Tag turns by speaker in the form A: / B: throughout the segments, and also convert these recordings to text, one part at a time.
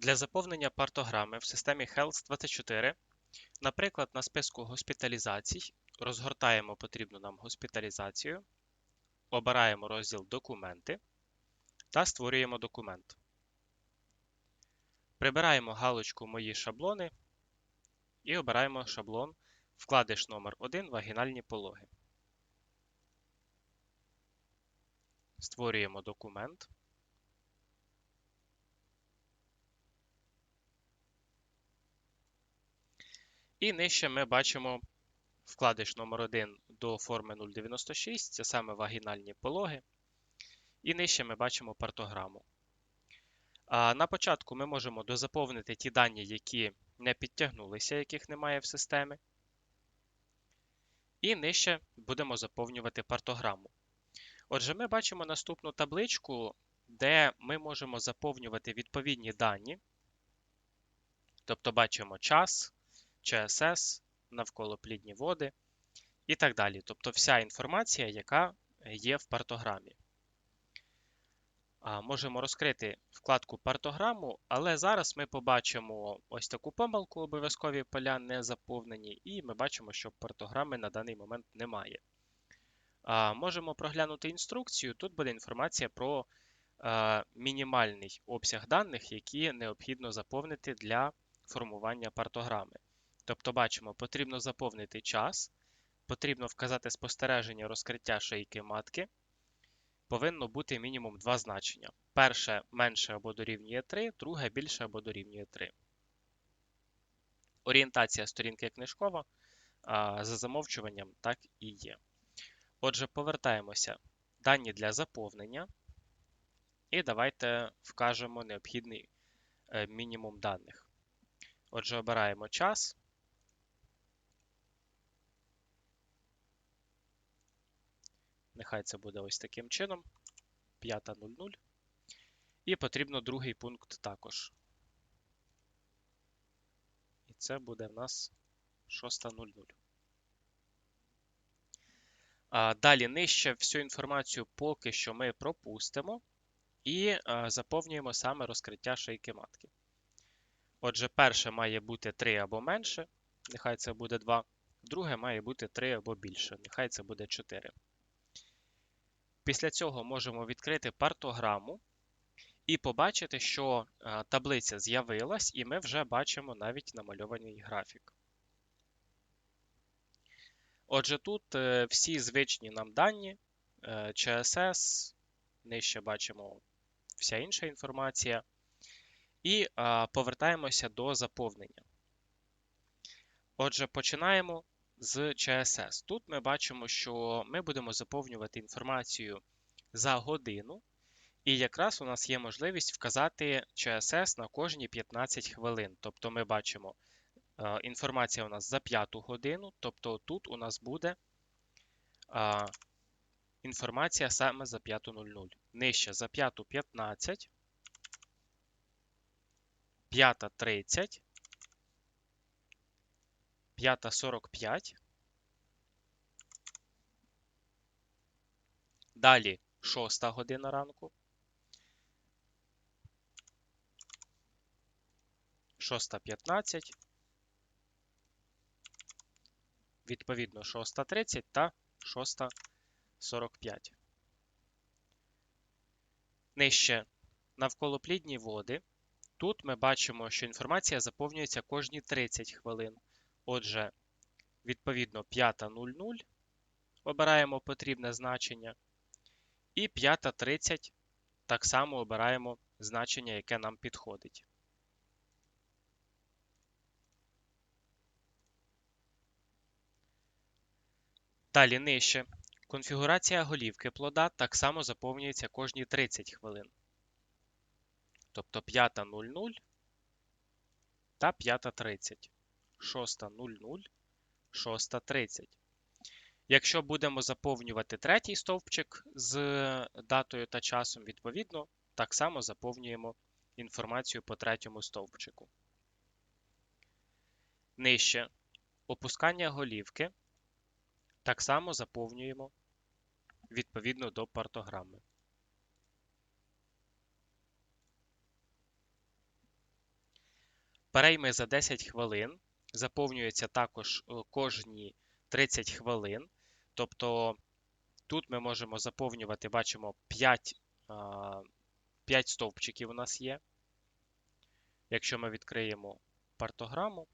A: Для заповнення партограми в системі Health24, наприклад, на списку госпіталізацій розгортаємо потрібну нам госпіталізацію, обираємо розділ Документи та створюємо документ. Прибираємо галочку Мої шаблони і обираємо шаблон Вкладиш номер 1 Вагінальні пологи. Створюємо документ. І нижче ми бачимо вкладиш номер 1 до форми 096, це саме вагінальні пологи. І нижче ми бачимо партограму. А На початку ми можемо дозаповнити ті дані, які не підтягнулися, яких немає в системі. І нижче будемо заповнювати партограму. Отже, ми бачимо наступну табличку, де ми можемо заповнювати відповідні дані. Тобто бачимо час, ЧСС, навколоплідні води і так далі. Тобто вся інформація, яка є в партограмі. Можемо розкрити вкладку партограму, але зараз ми побачимо ось таку помилку, обов'язкові поля не заповнені, і ми бачимо, що партограми на даний момент немає. Можемо проглянути інструкцію. Тут буде інформація про мінімальний обсяг даних, які необхідно заповнити для формування партограми. Тобто, бачимо, потрібно заповнити час, потрібно вказати спостереження розкриття шийки матки. Повинно бути мінімум два значення. Перше менше або дорівнює 3, друге більше або дорівнює 3. Орієнтація сторінки книжкова за замовчуванням так і є. Отже, повертаємося дані для заповнення. І давайте вкажемо необхідний е, мінімум даних. Отже, обираємо час. Нехай це буде ось таким чином. 5.00. І потрібно другий пункт також. І це буде в нас 6.00. Далі нижче всю інформацію поки що ми пропустимо і заповнюємо саме розкриття шийки матки. Отже, перше має бути 3 або менше, нехай це буде 2. Друге має бути 3 або більше, нехай це буде 4. Після цього можемо відкрити партограму і побачити, що е, таблиця з'явилась, і ми вже бачимо навіть намальований графік. Отже, тут е, всі звичні нам дані, е, ЧСС, нижче бачимо вся інша інформація. І повертаємося до заповнення. Отже, починаємо з CSS. Тут ми бачимо, що ми будемо заповнювати інформацію за годину, і якраз у нас є можливість вказати CSS на кожні 15 хвилин. Тобто ми бачимо, е, інформація у нас за 5 годину, тобто тут у нас буде інформація саме за 5.00. Нижче за 5.15, 5.30, 5.45. Далі 6 година ранку. 6.15. Відповідно, 6.30 та 6.45. Нижче навколоплідні води. Тут ми бачимо, що інформація заповнюється кожні 30 хвилин. Отже, відповідно 5.00 обираємо потрібне значення. І 5.30 так само обираємо значення, яке нам підходить. Далі нижче. Конфігурація голівки плода так само заповнюється кожні 30 хвилин. Тобто 5.00 та 5.30. 6.00, 6.30. Якщо будемо заповнювати третій стовпчик з датою та часом, відповідно, так само заповнюємо інформацію по третьому стовпчику. Нижче опускання голівки. Так само заповнюємо відповідно до партограми. Перейми за 10 хвилин заповнюються також е, кожні 30 хвилин. Тобто тут ми можемо заповнювати, бачимо, 5, 5 стовпчиків у нас є. Якщо ми відкриємо партограму,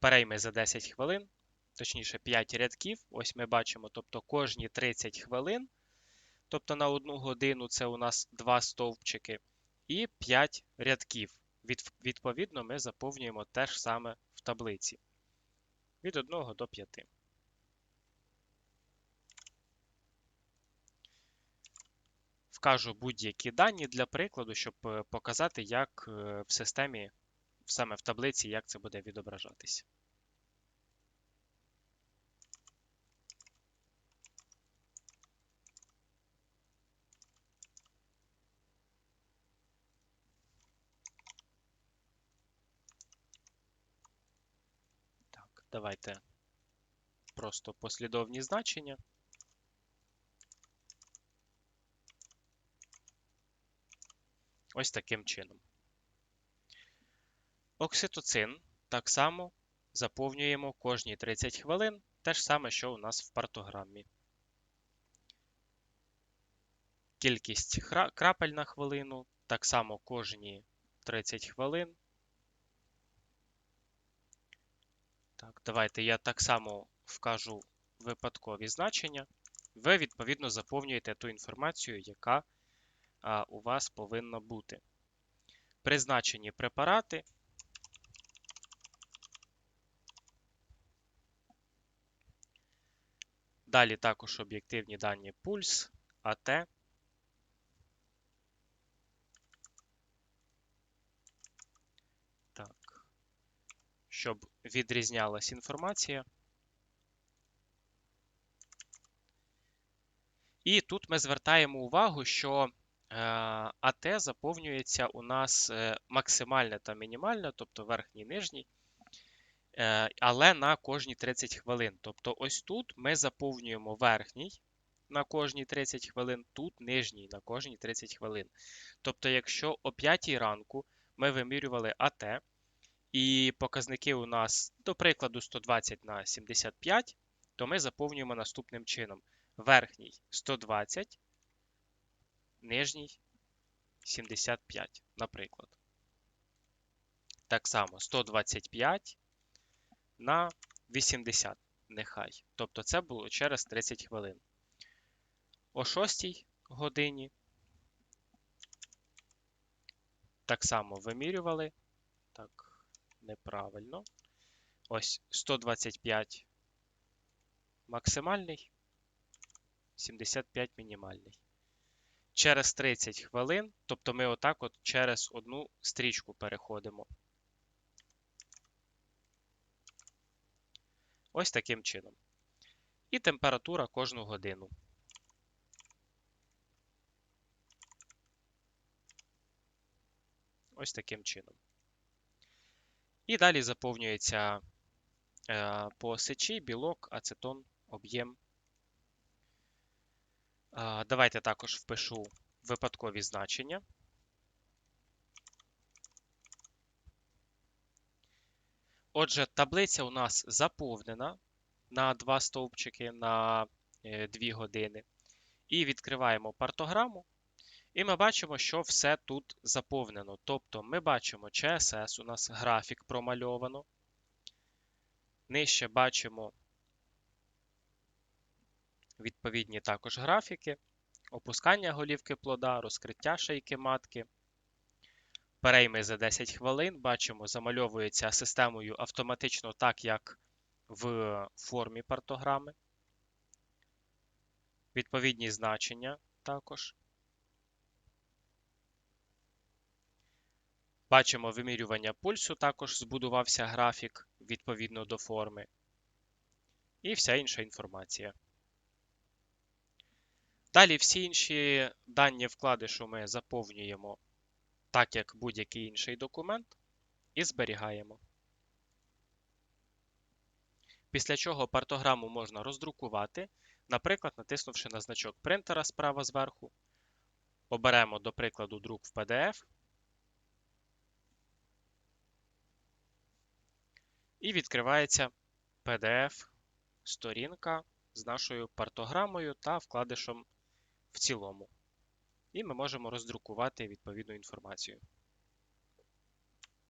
A: перейми за 10 хвилин, точніше 5 рядків, ось ми бачимо, тобто кожні 30 хвилин, тобто на одну годину це у нас 2 стовпчики, і 5 рядків. Відповідно, ми заповнюємо те ж саме в таблиці від 1 до 5. Вкажу будь-які дані для прикладу, щоб е, показати, як е, в системі, саме в таблиці, як це буде відображатися. Так, давайте просто послідовні значення. Ось таким чином. Окситоцин так само заповнюємо кожні 30 хвилин, те ж саме, що у нас в партограмі. Кількість крапель на хвилину, так само кожні 30 хвилин. Так, Давайте я так само вкажу випадкові значення. Ви, відповідно, заповнюєте ту інформацію, яка а, у вас повинна бути. Призначені препарати. Далі також об'єктивні дані пульс, АТ. Щоб відрізнялась інформація. І тут ми звертаємо увагу, що Е, АТ заповнюється у нас е, максимально та мінімально, тобто верхній нижній, е, але на кожні 30 хвилин. Тобто, ось тут ми заповнюємо верхній на кожні 30 хвилин, тут нижній на кожні 30 хвилин. Тобто, якщо о 5 ранку ми вимірювали АТ, і показники у нас, до прикладу, 120 на 75, то ми заповнюємо наступним чином: верхній 120 нижній 75, наприклад. Так само 125 на 80, нехай. Тобто це було через 30 хвилин. О 6 годині так само вимірювали. Так, неправильно. Ось 125 максимальний, 75 мінімальний через 30 хвилин, тобто ми отак от через одну стрічку переходимо. Ось таким чином. І температура кожну годину. Ось таким чином. І далі заповнюється е, по сечі білок, ацетон, об'єм Давайте також впишу випадкові значення. Отже, таблиця у нас заповнена на два стовпчики на 2 е, години. І відкриваємо партограму. І ми бачимо, що все тут заповнено. Тобто ми бачимо CSS, у нас графік промальовано. Нижче бачимо відповідні також графіки, опускання голівки плода, розкриття шийки матки. Перейми за 10 хвилин, бачимо, замальовується системою автоматично так, як в формі партограми. Відповідні значення також. Бачимо вимірювання пульсу, також збудувався графік відповідно до форми. І вся інша інформація. Далі всі інші дані вкладишу ми заповнюємо так, як будь-який інший документ, і зберігаємо. Після чого партограму можна роздрукувати, наприклад, натиснувши на значок принтера справа зверху. Оберемо, до прикладу, друк в PDF. І відкривається PDF-сторінка з нашою партограмою та вкладишем в цілому. І ми можемо роздрукувати відповідну інформацію.